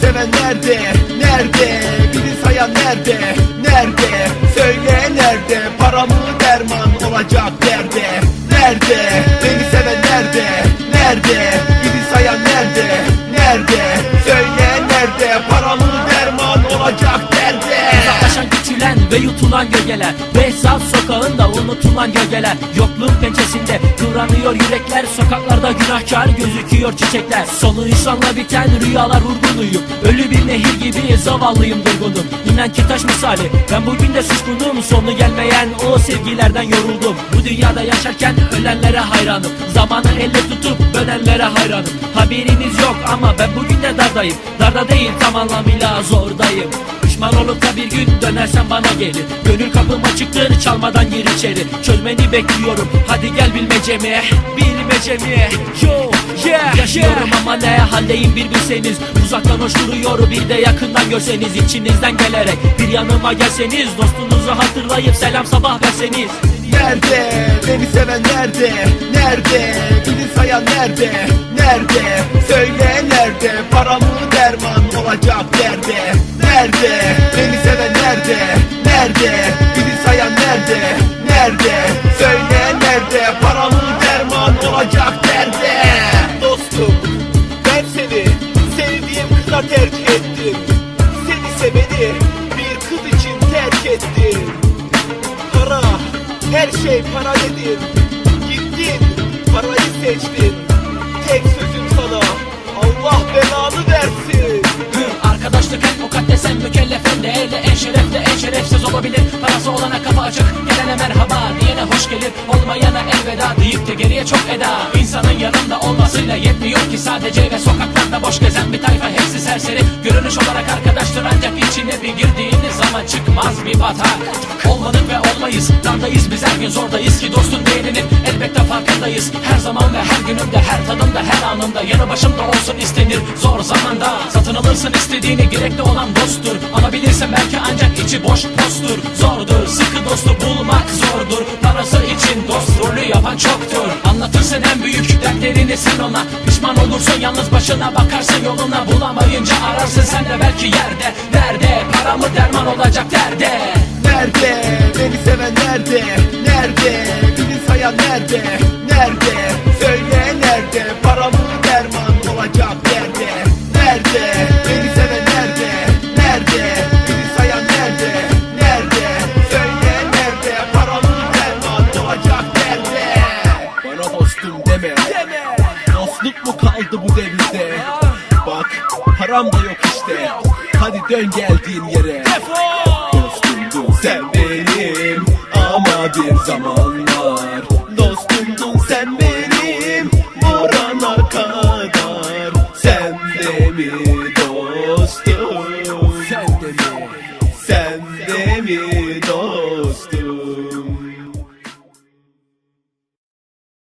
seven nerede? Nerede? Bizi sayan nerede? Nerede? Söyle nerede? Para mı derman olacak nerede? Nerede? Beni seven nerede? Nerede? Bizi sayan nerede? Nerede? Söyle nerede? Para mı derman olacak nerede? Uzaklaşan küçülen ve yutulan gölgeler Behzat sokağında unutulan gölgeler Yokluğun pençesinde duranıyor yürekler Sokaklarda günahkar gözüküyor çiçekler. Sonu insanla biten rüyalar vurgunuyum. Ölü bir nehir gibi zavallıyım durgunum İnan ki taş misali ben bugün de suçlunum. Sonu gelmeyen o sevgilerden yoruldum. Bu dünyada yaşarken ölenlere hayranım. Zamanı elle tutup bölenlere hayranım Haberiniz yok ama ben bugün de dardayım. Darda değil tam anlamıyla zordayım. Pişman olup da bir gün dönersen bana gelir. Gönül kapım açıktır çalmadan gir içeri. Çözmeni bekliyorum. Hadi gel bilmecemi Bilmecemi yo yeah Yaşıyorum ama ne haldeyim bir bilseniz Uzaktan hoş duruyor bir de yakından görseniz. İçinizden gelerek bir yanıma gelseniz. Dostunuzu hatırlayıp selam sabah verseniz. Nerede? Beni seven nerede? Nerede? Bizi sayan nerede? Nerede? Söyle nerede? Para mı derman olacak nerede? Nerede? Beni seven nerede? Nerede? Bizi sayan nerede? Nerede? Söyle nerede? Para mı derman olacak nerede? Dostum ben seni sevdiğim kıza tercih ettim Seni seveni bir kız için terk ettim Para her şey para parayı seçtin. Tek sözüm sana Allah belanı versin. Hı, Arkadaşlık en mukaddes en mükellef en değerli en şerefli en şerefsiz olabilir. Parası olana kapı açık Olmayana elveda deyip de geriye çok eda. İnsanın yanında olmasıyla yetmiyor ki sadece ve sokaklarda boş gezen bir tayfa hepsi serseri. Görünüş olarak arkadaştır ancak içine bir girdiğiniz zaman çıkmaz bir batak Olmadık ve olmayız dardayız biz her gün zordayız ki dostun değerinin elbette farkındayız. Her zaman ve her günümde her tadımda her anımda yanı başımda olsun istenir zor zamanda. Satın alırsın istediğini gerekli olan dosttur. Ama bilirsen belki ancak içi boş postur Zordur sen ona Pişman olursun yalnız başına bakarsın yoluna Bulamayınca ararsın sen de belki yerde Nerede para mı derman olacak derde Nerede? Beni seven nerede? Nerede? Bizi sayan nerede? Nerede? Söyle nerede? Kaldı bu devirde? Bak haram da yok işte. Hadi dön geldiğin yere. Dostumdun sen benim ama bir zamanlar Dostumdun sen benim burana kadar Sen de mi dostum? Sen de mi? Sen de mi?